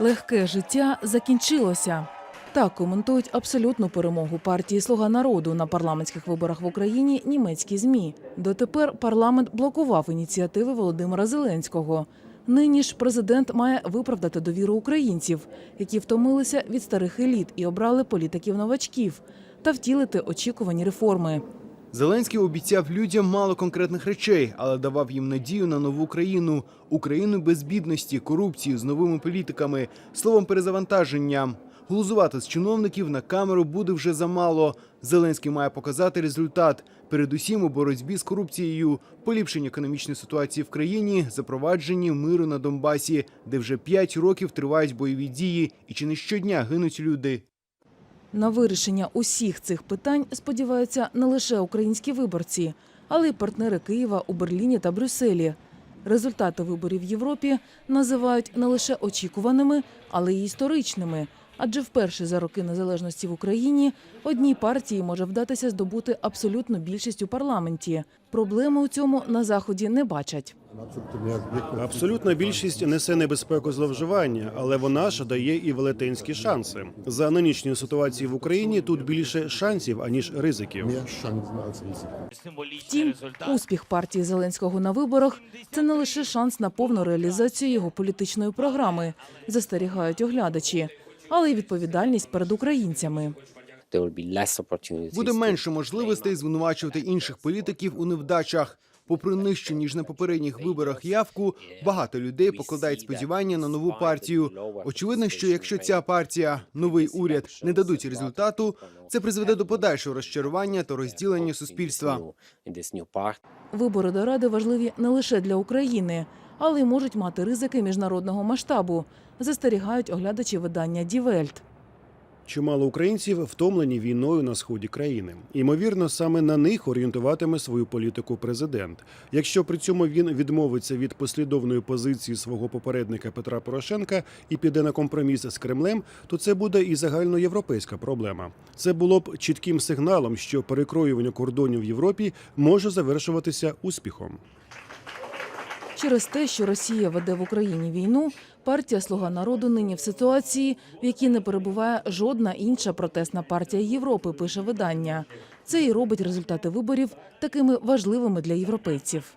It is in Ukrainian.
Легке життя закінчилося. Так коментують абсолютну перемогу партії Слуга народу на парламентських виборах в Україні німецькі змі. Дотепер парламент блокував ініціативи Володимира Зеленського. Нині ж президент має виправдати довіру українців, які втомилися від старих еліт і обрали політиків новачків, та втілити очікувані реформи. Зеленський обіцяв людям мало конкретних речей, але давав їм надію на нову країну, Україну без бідності, корупції з новими політиками, словом перезавантаження. Глузувати з чиновників на камеру буде вже замало. Зеленський має показати результат. Передусім у боротьбі з корупцією, поліпшенні економічної ситуації в країні, запровадженні миру на Донбасі, де вже п'ять років тривають бойові дії, і чи не щодня гинуть люди. На вирішення усіх цих питань сподіваються не лише українські виборці, але й партнери Києва у Берліні та Брюсселі. Результати виборів в Європі називають не лише очікуваними, але й історичними. Адже вперше за роки незалежності в Україні одній партії може вдатися здобути абсолютну більшість у парламенті. Проблеми у цьому на заході не бачать. Абсолютна більшість несе небезпеку зловживання, але вона ж дає і велетенські шанси. За нинішньої ситуації в Україні тут більше шансів аніж ризиків. Втім, успіх партії Зеленського на виборах це не лише шанс на повну реалізацію його політичної програми, застерігають оглядачі, але й відповідальність перед українцями. Буде менше можливостей звинувачувати інших політиків у невдачах. Попри нижчу ніж на попередніх виборах явку, багато людей покладають сподівання на нову партію. Очевидно, що якщо ця партія, новий уряд не дадуть результату, це призведе до подальшого розчарування та розділення суспільства. Вибори до ради важливі не лише для України, але й можуть мати ризики міжнародного масштабу, застерігають оглядачі видання Дівельт. Чимало українців втомлені війною на сході країни. Ймовірно, саме на них орієнтуватиме свою політику президент. Якщо при цьому він відмовиться від послідовної позиції свого попередника Петра Порошенка і піде на компроміс з Кремлем, то це буде і загальноєвропейська проблема. Це було б чітким сигналом, що перекроювання кордонів в Європі може завершуватися успіхом. Через те, що Росія веде в Україні війну, партія Слуга народу нині в ситуації, в якій не перебуває жодна інша протестна партія Європи, пише видання. Це і робить результати виборів такими важливими для європейців.